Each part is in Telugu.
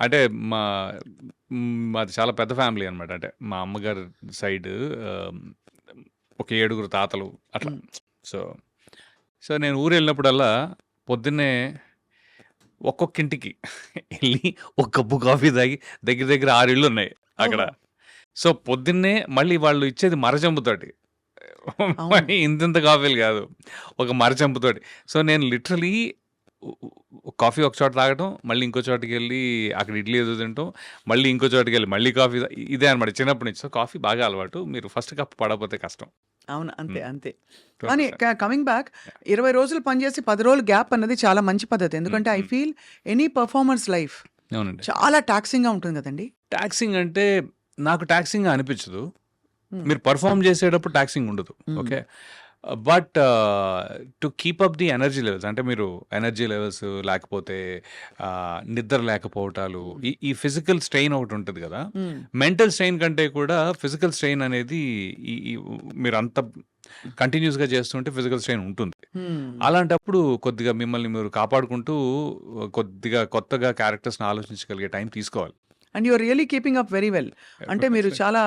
అంటే మా మాది చాలా పెద్ద ఫ్యామిలీ అనమాట. అంటే మా అమ్మగారి సైడ్ ఒక ఏడుగురు తాతలు అట్లా. సో, సో నేను ఊరెళ్ళినప్పుడల్లా పొద్దున్నే ఒక్కొక్క ఇంటికి ఎళ్ళి ఒక కప్పు కాఫీ తాగి దగ్గర దగ్గర 6 ఇళ్ళున్నాయి అక్కడ. ఓహో! సో, పొద్దున్నే మళ్ళీ వాళ్ళు ఇచ్చేది మరచెంబుతోటి. అవును. మరి ఇంతింత కాఫీలు కాదు. ఒక మరచెంబుతోటి. సో, నేను ఉ కాఫీ ఒక చోట తాగటం, మళ్ళీ ఇంకో చోటకెళ్ళి అక్కడ ఇడ్లీ ఏదో తినటం, మళ్ళీ ఇంకో చోటకెళ్ళి మళ్ళీ కాఫీ ఇదే అనమాట చిన్నప్పటి నుంచి. సో, కాఫీ బాగా అలవాటు. మీరు ఫస్ట్ కప్ పడకపోతే కష్టం. అవును. అంతే. అంతే. కానీ 100%. క కమింగ్ బ్యాక్ 20 రోజులు పనిచేసి 10 రోజులు గ్యాప్ అన్నది చాలా మంచి పద్ధతి. ఎందుకంటే I. Feel any performers life అవునండి. చాలా టాక్సింగ్‌గా ఉంటుంది కదండీ! టాక్సింగ్ అంటే నాకు టాక్సింగ్‌గా అనిపించదు. మీరు పెర్ఫార్మ్ చేసేటప్పుడు టాక్సింగ్ ఉండదు. Okay. But to keep up the energy levels అంటే మీరు ఎనర్జీ లెవెల్స్ లేకపోతే నిద్ర లేకపోవటాలు ఈ ఈ ఫిజికల్ స్ట్రెయిన్ ఒకటి ఉంటది కదా! మెంటల్ స్ట్రెయిన్ కంటే కూడా ఫిజికల్ స్ట్రెయిన్ అనేది ఈ ఈ మీరంత కంటిన్యూయస్‌గా చేస్తుంటే ఫిజికల్ స్ట్రెయిన్ ఉంటుంది. హ్మ్. అలాంటప్పుడు కొద్దిగా మిమ్మల్ని మీరు కాపాడుకుంటూ కొద్దిగా కొత్తగా క్యారెక్టర్స్‌ని ఆలోచించగలిగే టైం తీసుకోవాలి. And you are really keeping up very well. అంటే మీరు చాలా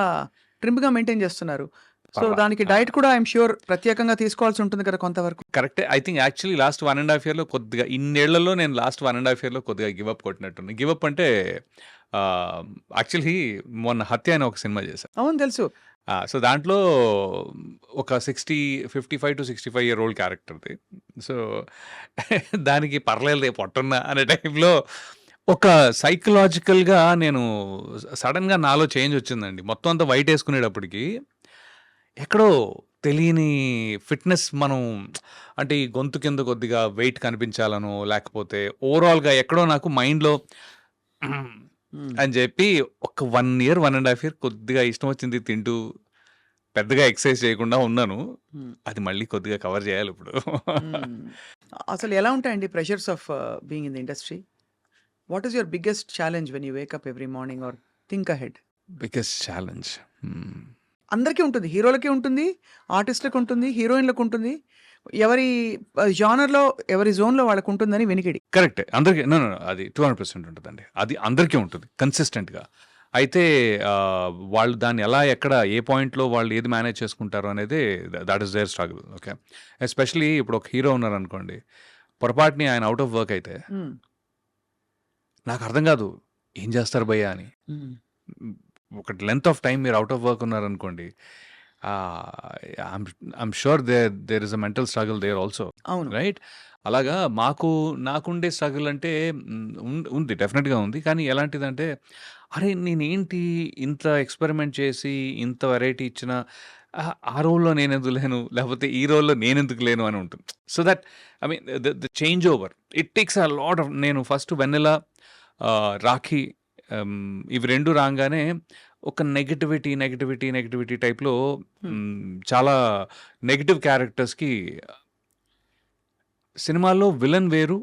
ట్రిమ్‌గా మెయింటైన్ చేస్తున్నారు. సో. దానికి! డైట్ కూడా ఐ యామ్ ష్యూర్ ప్రత్యేకంగా తీసుకోవాల్సి ఉంటుంది కదా కొంతవరకు. కరెక్టే. ఐ థింక్ యాక్చువల్లీ లాస్ట్ 1 ½ ఇయర్‌లో కొద్దిగా ఇన్నేళ్ళలో నేను లాస్ట్ 1 ½ ఇయర్‌లో కొద్దిగా గివ్ అప్ కొట్టినట్టున్నా. గివ్ అప్ అంటే యాక్చువల్లీ మొన్న 'హత్య' అని ఒక సినిమా చేశా. అవును తెలుసు. సో, దాంట్లో ఒక 60 55-65 ఇయర్ ఓల్డ్ క్యారెక్టర్‌ది. సో, దానికి పర్లేదులే పొట్టున్నా అనే టైప్‌లో ఒక సైకలాజికల్‌గా నేను సడెన్‌గా నాలో చేంజ్ వచ్చిందండి. మొత్తం అంతా వైట్ ఏసుకునేటప్పటికి ఎక్కడో తెలియని ఫిట్‌నెస్ మనం అంటే ఈ గొంతు కింద కొద్దిగా వెయిట్ కనిపించాలనో, లేకపోతే ఓవరాల్‌గా ఎక్కడో నాకు మైండ్‌లో హ్మ్. అని చెప్పి ఒక 1 ఇయర్, 1 ½ ఇయర్ కొద్దిగా ఇష్టం వచ్చింది తింటూ పెద్దగా ఎక్సర్సైజ్ చేయకుండా ఉన్నాను. హ్మ్. అది మళ్ళీ కొద్దిగా కవర్ చేయాలిప్పుడు. హ్మ్. అసలు ఎలా ఉంటాయండి pressures of being in the industry? What is your biggest challenge when you wake up every morning or think ahead? Biggest challenge. Hmm. అందరికీ ఉంటుంది. హీరోలకి ఉంటుంది, ఆర్టిస్ట్‌లకి ఉంటుంది, హీరోయిన్‌లకి ఉంటుంది. ఎవరి జానర్‌లో ఎవరి జోన్‌లో వాళ్ళకి ఉంటుందని వినికిడి. కరెక్టే. అందరికి నో, నో, నో. అది 200% ఉంటదండి. అది అందరికీ ఉంటుంది కన్సిస్టెంట్‌గా. అయితే వాళ్ళు దాన్ని ఎలా, ఎక్కడ, ఏ పాయింట్‌లో వాళ్ళు ఏది మేనేజ్ చేసుకుంటారు అనేది that is their struggle. Okay. Especially ఇప్పుడు ఒక హీరో ఉన్నారనుకోండి. పొరపాటుని ఆయన ఔట్ ఆఫ్ వర్క్ అయితే. నాకు అర్థం కాదు. ఏం చేస్తారు భయ్యా అని. ఒక లెంగ్త్ ఆఫ్ టైమ్ మీరు ఔట్ ఆఫ్ వర్క్ ఉన్నారనుకోండి. I'm I'm sure there there is a mental struggle there also. అవును. రైట్? అలాగా మాకు నాకుండే స్ట్రగుల్ అంటే ఉంది డెఫినిట్‌గా ఉంది. కానీ ఎలాంటిదంటే అరే! నేనేంటి ఇంత ఎక్స్‌పెరిమెంట్ చేసి ఇంత వెరైటీ ఇచ్చినా ఆ రోల్‌లో నేనెందుకు లేను? లేకపోతే ఈ రోల్‌లో నేనెందుకు లేను అని ఉంటుంది. So that I mean the the change over. It takes a lot of నేను ఫస్ట్ 'వెన్నెల' 'రాఖీ' ఇవి 2 రాంగానే ఒక నెగటివిటీ, నెగటివిటీ, నెగటివిటీ టైప్‌లో హ్మ్. హ్మ్, చాలా నెగెటివ్ క్యారెక్టర్స్‌కి సినిమాల్లో విలన్ వేరు.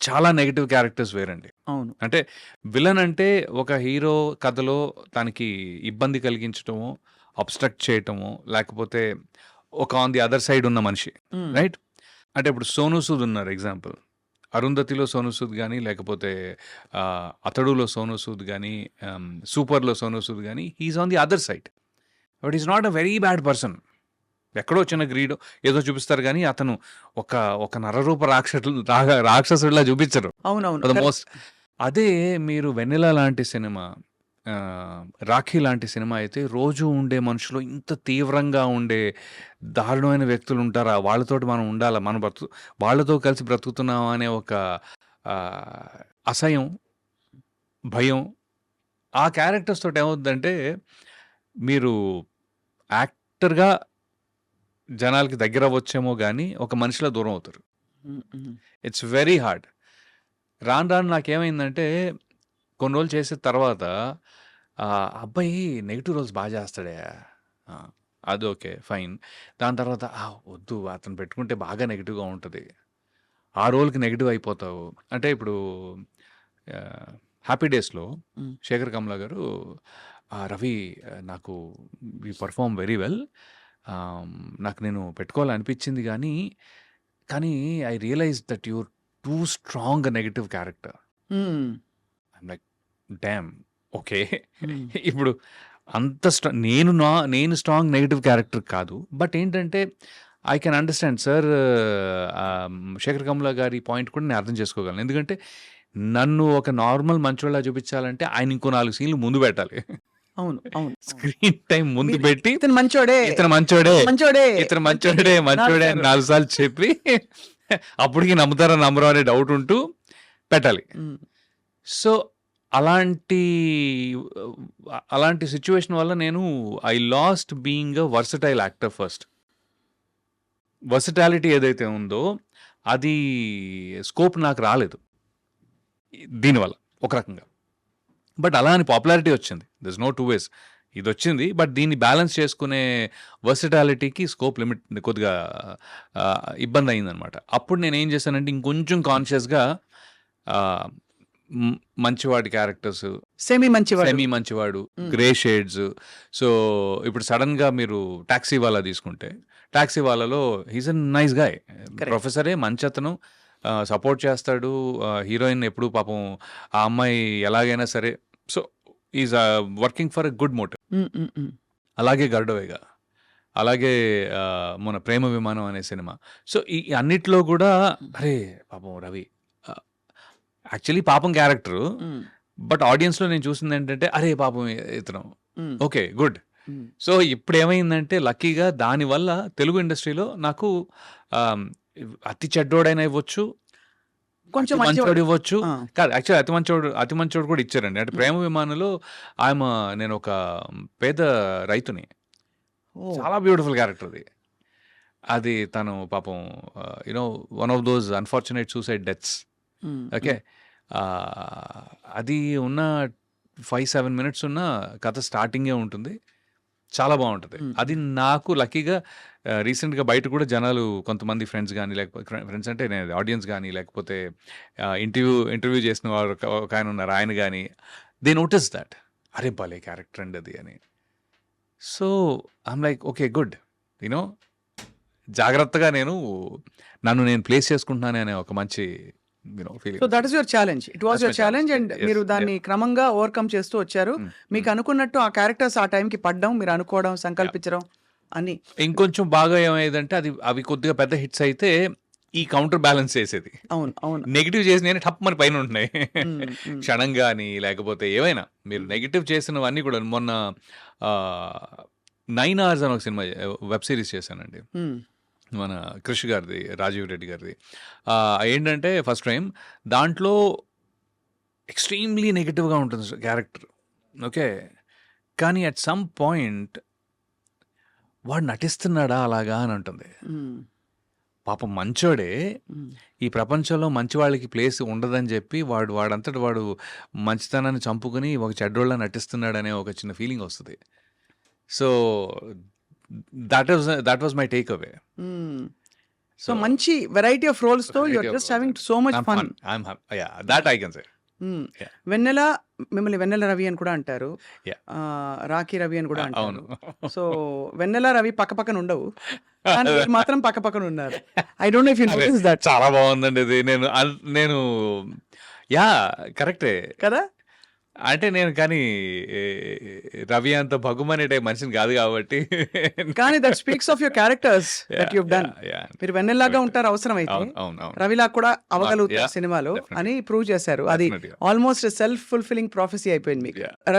చాలా నెగెటివ్ క్యారెక్టర్స్ వేరండి. అవును. అంటే విలన్ అంటే ఒక హీరో కథలో తనకి ఇబ్బంది కలిగించటమో, అబ్‌స్ట్రక్ట్ చేయటమో, లేకపోతే ఒక ఆన్ ది అదర్ సైడ్ ఉన్న మనిషి. హ్మ్. రైట్? అంటే ఇప్పుడు 'సోనూ సూద్' ఉన్నారు ఎగ్జాంపుల్. 'అరుంధతిలో' 'సోనూ సూద్' గాని, లేకపోతే 'అతడులో' 'సోనూ సూద్' ఆహ్, 'సూపర్‌లో' 'సోనూ సూద్' గాని he is on the other side. But is not a very bad person. ఎక్కడో చిన్న గ్రీడో ఏదో చూపిస్తారు గానీ అతను ఒక ఒక నరరూప రాక్షసులు రాక్షసుడిలా చూపించరు. అవునవును. మోస్ట్ అదే మీరు 'వెన్నెల' లాంటి సినిమా ఆహ్, 'రాఖీ' లాంటి సినిమా అయితే రోజు ఉండే మనుషులు ఇంత తీవ్రంగా ఉండే దారుణమైన వ్యక్తులు ఉంటారా? వాళ్ళతోటి మనం ఉండాలా? మనం బ్రతు వాళ్ళతో కలిసి బ్రతుకుతున్నామా అనే ఒక ఆహ్, అసహ్యం, భయం ఆ క్యారెక్టర్స్ తోటి ఏమవుద్దంటే మీరు యాక్టర్‌గా జనాలకి దగ్గరవ్వచ్చేమో గానీ ఒక మనిషిలా దూరం అవుతారు. హ్మ్. హ్మ్. It's very hard. రాను రాను నాకేమైందంటే కొన్ని రోజులు చేసిన తర్వాత ఆహ్, అబ్బాయి నెగెటివ్ రోల్స్ బా చేస్తాడే. ఆ! అది ఓకే. ఫైన్. దాని తర్వాత! వద్దు అతను పెట్టుకుంటే బాగా నెగెటివ్‌గా ఉంటది. ఆ రోల్‌కి నెగెటివ్ అయిపోతావు. అంటే ఇప్పుడు ఆహ్, 'హ్యాపీ డేస్‌లో' హ్మ్. శేఖర్ కమ్ల గారు ఆహ్, రవి నాకు యూ పెర్ఫార్మ్ వెరీ వెల్. ఆహ్, నాకు నేను పెట్టుకోవాలనిపించింది గానీ, కానీ I realized that you're too strong negative character. Hmm. I'm like damn! Okay. ఇప్పుడు అంత స్ట్రా నేను నా నేను స్ట్రాంగ్ నెగెటివ్ క్యారెక్టర్ కాదు. బట్ ఏంటంటే I can understand sir Shekhar Kammula గారి పాయింట్ కూడా నేను అర్థం చేసుకోగలను. ఎందుకంటే నన్ను ఒక నార్మల్ మంచోడిలా చూపించాలంటే ఆయన ఇంకో 4 సీన్‌లు ముందు పెట్టాలి. అవును. అవును. స్క్రీన్ టైమ్ ముందు పెట్టి ఇతను మంచోడే. ఇతను మంచోడే. మంచోడే. ఇతను మంచోడే, మంచోడే అని 4 సార్లు చెప్పి అప్పటికి నమ్ముతారో నమ్మరో అనే డౌట్ ఉంటూ పెట్టాలి. సో అలాంటి అలాంటి సిచ్యువేషన్ వల్ల నేను I lost being a versatile actor first. Versatility ఏదైతే ఉందో అది స్కోప్ నాకు రాలేదు. దీనివల్ల ఒక రకంగా. బట్ అలా అని పాపులారిటీ వచ్చింది. This no two ways. ఇది వచ్చింది బట్ దీన్ని బ్యాలెన్స్ చేసుకునే వర్సిటాలిటీకి స్కోప్ లిమిట్ కొద్దిగా ఇబ్బంది అయిందనమాట అప్పుడు నేను ఏం చేశానంటే ఇంకొంచెం కాన్షియస్‌గా మంచివాడి క్యారెక్టర్స్, సెమీ మంచివాడు. సెమీ మంచివాడు. Grey shades. సో ఇప్పుడు సడెన్‌గా మీరు 'టాక్సీ వాలా' తీసుకుంటే 'టాక్సీ వాలా'లో he is a nice guy. ప్రొఫెసరే మంచతను. ఆహ్, సపోర్ట్ చేస్తాడు. హీరోయిన్ ఎప్పుడు పాపం ఆ అమ్మాయి ఎలాగైనా సరే so ah, working for a good motive. అలాగే 'గరుడవేగ'. అలాగే మొన్న 'ప్రేమ విమానం' అనే సినిమా. సో ఈ అన్నిట్లో కూడా అరే పాపం రవి యాక్చువల్లీ పాపం క్యారెక్టరు. బట్ ఆడియన్స్‌లో నేను చూసిందేంటంటే అరే పాపం ఇతను. ఓకే. గుడ్. సో ఇప్పుడేమైందంటే లక్కీగా దానివల్ల తెలుగు ఇండస్ట్రీలో నాకు అతి చెడ్డోడైనా ఇవ్వచ్చు. కొంచెం. మంచోడు ఇవ్వచ్చు. కాదు యాక్చువల్లీ అతి మంచోడు అతి మంచోడు కూడా ఇచ్చారండి. అంటే. 'ప్రేమ విమానంలో' ఐయామ్ నేను ఒక పేద రైతుని. చాలా బ్యూటిఫుల్ క్యారెక్టర్ అది. అది తను పాపం ఆహ్, you know one of those unfortunate suicide deaths. Hmm. Okay. Ah, అది ఉన్న 5, 7 మినిట్స్ ఉన్న కథ స్టార్టింగే ఉంటుంది. చాలా బావుంటది. హ్మ్. అది నాకు లక్కీగా రీసెంట్‌గా బయట కూడా జనాలు కొంతమంది ఫ్రెండ్స్ గాని లేకపోతే ఫ్రెండ్స్ అంటే నేను ఆడియన్స్ గాని లేకపోతే ఇంటర్వ్యూ ఇంటర్వ్యూ చేసిన వారు ఒక ఒకాయన ఉన్నారు. ఆయన గాని దే నోటీస్ థట్. అరే భలే క్యారెక్టర్ అండి అది అని. So I'm like okay. Good. You know జాగ్రత్తగా నేను నన్ను నేను ప్లేస్ చేసుకుంటున్నాను అనే ఒక మంచి feeling so that is your challenge. It was your. Challenge and మీరు. దాన్ని క్రమంగా ఓవర్‌కమ్ చేస్తూ వచ్చారు. హ్మ్. మీకు హ్మ్. అనుకున్నట్టు ఆ క్యారెక్టర్స్ ఆ టైంకి పడ్డం, మీరు అనుకోవడం, సంకల్పించడం అన్నీ. ఇంకొంచెం బాగా ఏమయ్యేదంటే అది అవి కొద్దిగా పెద్ద హిట్స్ అయితే ఈ కౌంటర్ బ్యాలెన్స్ చేసేది. అవును. అవును. నెగెటివ్ చేసినయన్ని టప్‌మని పైన ఉంటున్నాయి. హ్మ్. క్షణం గాని లేకపోతే ఏవైనా మీరు. నెగెటివ్ చేసినవన్నీ కూడా మొన్న 9 అవర్స్ అని ఒక సినిమా వెబ్ సీరీస్ చేశానండి. మన క్రిష్ గారిది, రాజీవ్ రెడ్డి గారిది. ఏంటంటే ఫస్ట్ టైమ్ దాంట్లో ఎక్స్‌ట్రీమ్‌లీ నెగెటివ్‌గా ఉంటుంది క్యారెక్టర్. ఓకే. కానీ అట్ సమ్ పాయింట్ వాడు నటిస్తున్నాడా అలాగా అని ఉంటుంది. పాపం మంచోడే. ఈ ప్రపంచంలో మంచి వాళ్ళకి ప్లేస్ ఉండదని చెప్పి వాడు వాడంతట వాడు మంచితనాన్ని చంపుకొని ఒక చెడ్డోళ్ళ నటిస్తున్నాడనే ఒక చిన్న ఫీలింగ్ వస్తది. So that that was my take away. So మంచి variety of రోల్స్‌తో you variety are of just roles having. So much fun. That I can say. Vennela మిమ్మల్ని వెన్నెల రవి అని కూడా అంటారు. రాఖీ రవి అని కూడా. అంటారు. సో వెన్నెల, రవి పక్కపక్కన ఉండవు. కానీ మీరు మాత్రం పక్కపక్కన ఉన్నారు. I don't know if you! Notice that. చాలా బావుందండి ఇది. నేను నేను యాహ్! కరెక్టే. కదా! అంటే నేను కానీ రవి అంత భగ్గుమనే టైప్ మనిషిని కాదు కాబట్టి కానీ that speaks of your characters that yah! You have done. మీరు వెన్నెల్లాగా. ఉంటారు. అవును. అవును. రవిలాగా కూడా యాహ్! సినిమాలో. అని ప్రూవ్ చేశారు. అది. ఆల్మోస్ట్ సెల్ఫ్ ఫుల్‌ఫిల్లింగ్ ప్రొఫెసీ అయిపోయింది మీకు.